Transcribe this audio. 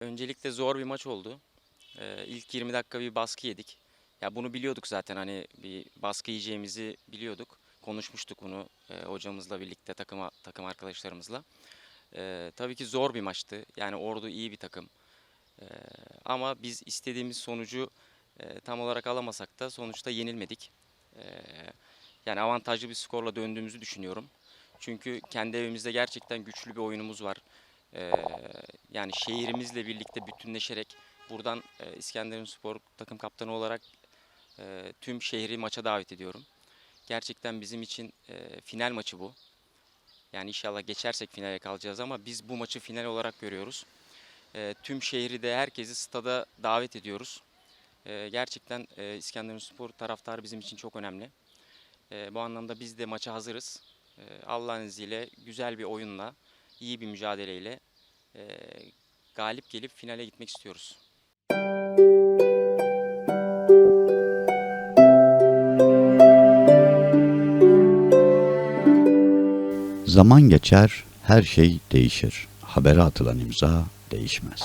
Öncelikle zor bir maç oldu. Ee, ilk 20 dakika bir baskı yedik. Ya bunu biliyorduk zaten hani bir baskı yiyeceğimizi biliyorduk. Konuşmuştuk bunu e, hocamızla birlikte takım takım arkadaşlarımızla. Ee, tabii ki zor bir maçtı. Yani Ordu iyi bir takım. Ee, ama biz istediğimiz sonucu e, tam olarak alamasak da sonuçta yenilmedik. Ee, yani avantajlı bir skorla döndüğümüzü düşünüyorum. Çünkü kendi evimizde gerçekten güçlü bir oyunumuz var. Ee, yani şehrimizle birlikte bütünleşerek buradan e, İskenderun Spor takım kaptanı olarak e, tüm şehri maça davet ediyorum. Gerçekten bizim için e, final maçı bu. Yani inşallah geçersek finale kalacağız ama biz bu maçı final olarak görüyoruz. E, tüm şehri de herkesi stada davet ediyoruz. E, gerçekten e, İskenderun Spor taraftarı bizim için çok önemli. E, bu anlamda biz de maça hazırız. E, Allah'ın izniyle güzel bir oyunla, iyi bir mücadeleyle e, galip gelip finale gitmek istiyoruz. Zaman geçer, her şey değişir. Habere atılan imza değişmez.